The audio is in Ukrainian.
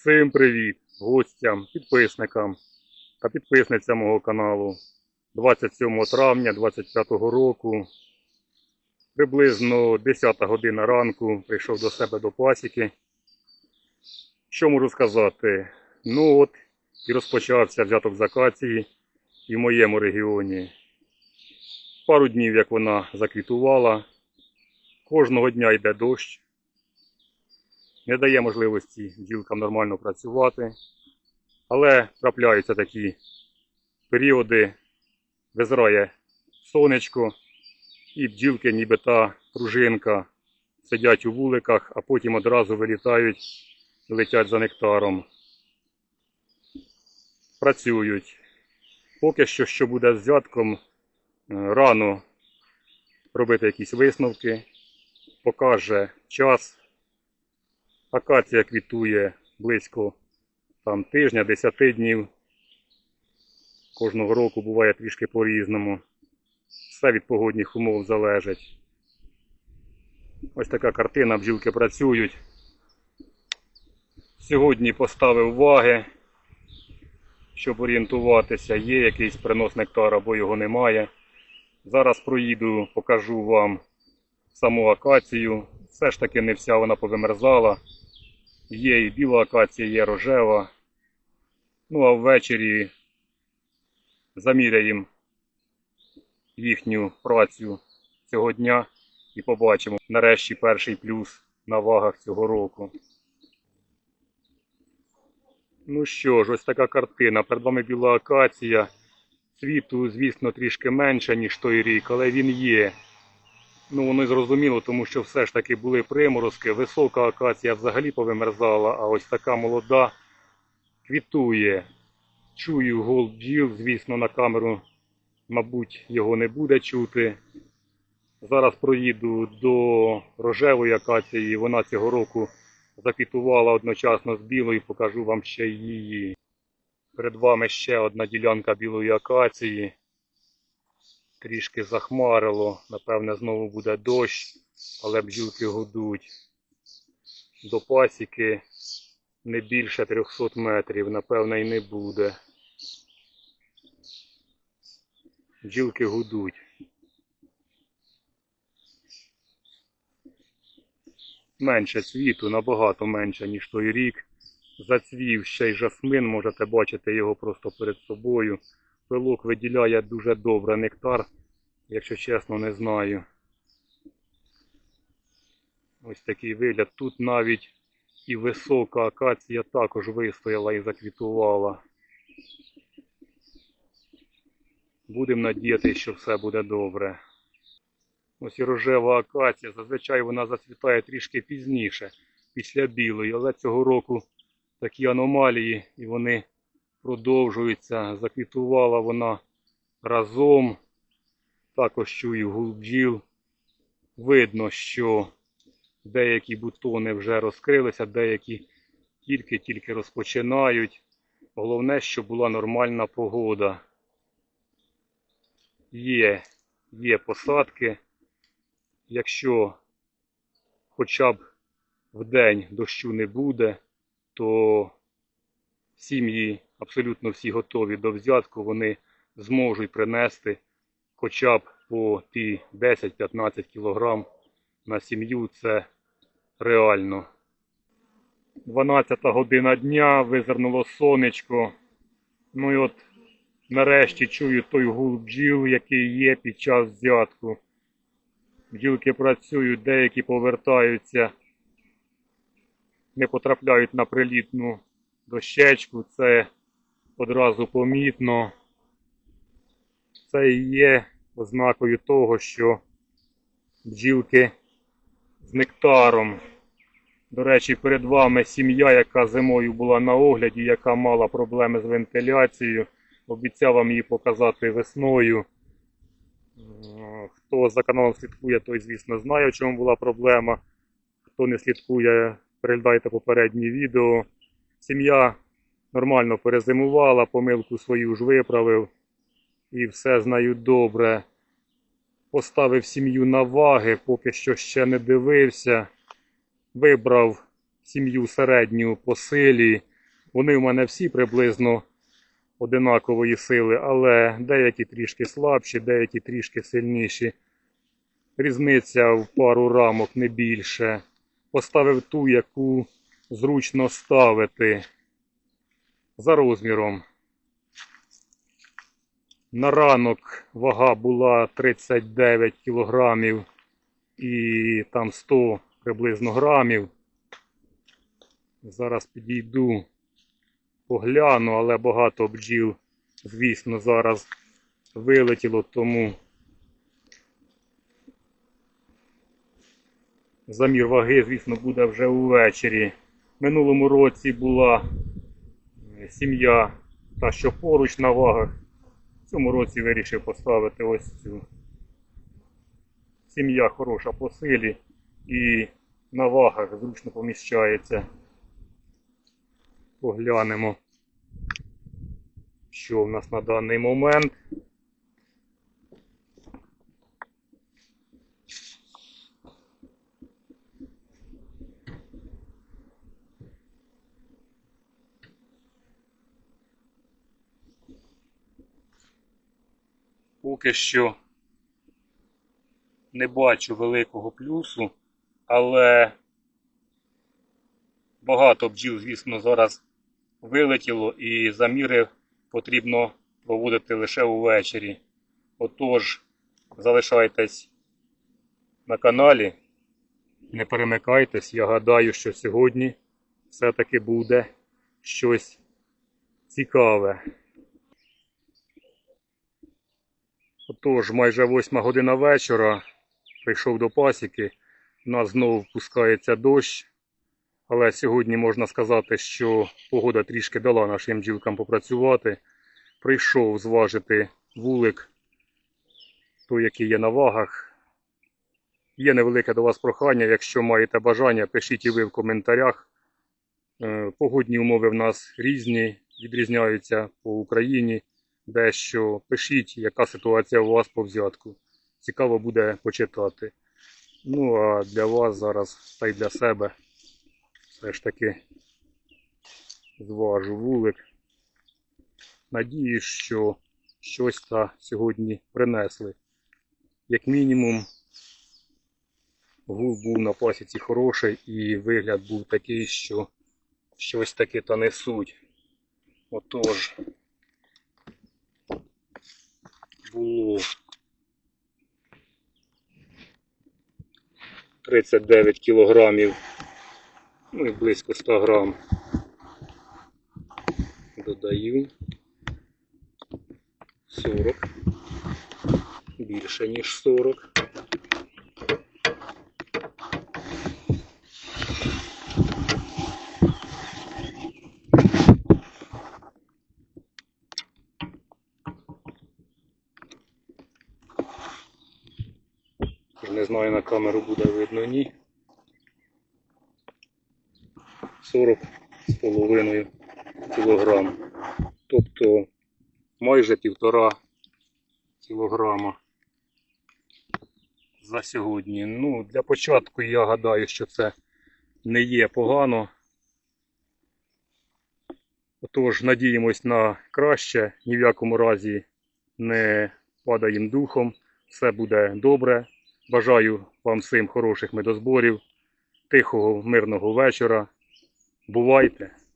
Всім привіт гостям, підписникам та підписницям мого каналу. 27 травня 25 року, приблизно 10 година ранку, прийшов до себе до пасіки. Що можу сказати? Ну от і розпочався взяток з акації і в моєму регіоні. Пару днів, як вона заквітувала, кожного дня йде дощ не дає можливості бджілкам нормально працювати. Але трапляються такі періоди, визирає сонечко, і бджілки, ніби та пружинка, сидять у вуликах, а потім одразу вилітають летять за нектаром. Працюють. Поки що, що буде з взятком, е, рано робити якісь висновки, покаже час. Акація квітує близько там, тижня, 10 днів. Кожного року буває трішки по-різному. Все від погодних умов залежить. Ось така картина, бджілки працюють. Сьогодні поставив ваги, щоб орієнтуватися, є якийсь принос нектара або його немає. Зараз проїду, покажу вам саму акацію. Все ж таки не вся вона повимерзала. Є і біла акація, є рожева. Ну а ввечері заміряємо їхню працю цього дня і побачимо нарешті перший плюс на вагах цього року. Ну що ж, ось така картина. Перед вами біла акація. Цвіту, звісно, трішки менше, ніж той рік, але він є. Ну, воно й зрозуміло, тому що все ж таки були приморозки, висока акація взагалі повимерзала, а ось така молода квітує. Чую гол бджіл, звісно, на камеру, мабуть, його не буде чути. Зараз проїду до рожевої акації, вона цього року заквітувала одночасно з білою, покажу вам ще її. Перед вами ще одна ділянка білої акації трішки захмарило, напевне, знову буде дощ, але бджілки гудуть. До пасіки не більше 300 метрів, напевне, і не буде. Бджілки гудуть. Менше цвіту, набагато менше, ніж той рік. Зацвів ще й жасмин, можете бачити його просто перед собою. Пилок виділяє дуже добре нектар, якщо чесно, не знаю. Ось такий вигляд. Тут навіть і висока акація також вистояла і заквітувала. Будемо надіятися, що все буде добре. Ось і рожева акація. Зазвичай вона зацвітає трішки пізніше, після білої, але цього року такі аномалії і вони продовжуються. Заквітувала вона разом. Також чую гул бджіл. Видно, що деякі бутони вже розкрилися, деякі тільки-тільки розпочинають. Головне, щоб була нормальна погода. Є, є посадки. Якщо хоча б в день дощу не буде, то сім'ї абсолютно всі готові до взятку, вони зможуть принести хоча б по ті 10-15 кг на сім'ю. Це реально. 12 година дня, визирнуло сонечко. Ну і от нарешті чую той гул бджіл, який є під час взятку. Бджілки працюють, деякі повертаються, не потрапляють на прилітну дощечку, це одразу помітно. Це і є ознакою того, що бджілки з нектаром. До речі, перед вами сім'я, яка зимою була на огляді, яка мала проблеми з вентиляцією. Обіцяв вам її показати весною. Е, Хто за каналом слідкує, той, звісно, знає, в чому була проблема. Хто не слідкує, переглядайте попередні відео. Сім'я нормально перезимувала, помилку свою ж виправив. І все з нею добре. Поставив сім'ю на ваги, поки що ще не дивився. Вибрав сім'ю середню по силі. Вони в мене всі приблизно одинакової сили, але деякі трішки слабші, деякі трішки сильніші. Різниця в пару рамок не більше. Поставив ту, яку зручно ставити за розміром. На ранок вага була 39 кілограмів і там 100 приблизно грамів. Зараз підійду, погляну, але багато бджіл, звісно, зараз вилетіло, тому замір ваги, звісно, буде вже увечері. Минулому році була сім'я та, що поруч на вагах. В цьому році вирішив поставити ось цю. Сім'я хороша по силі і на вагах зручно поміщається. Поглянемо, що в нас на даний момент. Поки що не бачу великого плюсу, але багато бджіл, звісно, зараз вилетіло і заміри потрібно проводити лише увечері. Отож, залишайтесь на каналі, не перемикайтесь. Я гадаю, що сьогодні все-таки буде щось цікаве. Отож, майже восьма година вечора. Прийшов до пасіки. У нас знову впускається дощ. Але сьогодні можна сказати, що погода трішки дала нашим бджілкам попрацювати. Прийшов зважити вулик, той, який є на вагах. Є невелике до вас прохання. Якщо маєте бажання, пишіть і ви в коментарях. Е, Погодні умови в нас різні, відрізняються по Україні дещо. Пишіть, яка ситуація у вас по взятку. Цікаво буде почитати. Ну, а для вас зараз та й для себе все ж таки зважу вулик. Надіюсь, що щось та сьогодні принесли. Як мінімум, гул був на пасіці хороший і вигляд був такий, що щось таки та несуть. Отож, було 39 кілограмів, ну і близько 100 грам. Додаю 40, більше ніж 40. Не знаю, на камеру буде видно, ні. 40 з половиною кілограм. Тобто майже півтора кілограма за сьогодні. Ну, для початку я гадаю, що це не є погано. Отож, надіємось на краще, ні в якому разі не падаємо духом, все буде добре. Бажаю вам всім хороших медозборів, тихого, мирного вечора. Бувайте!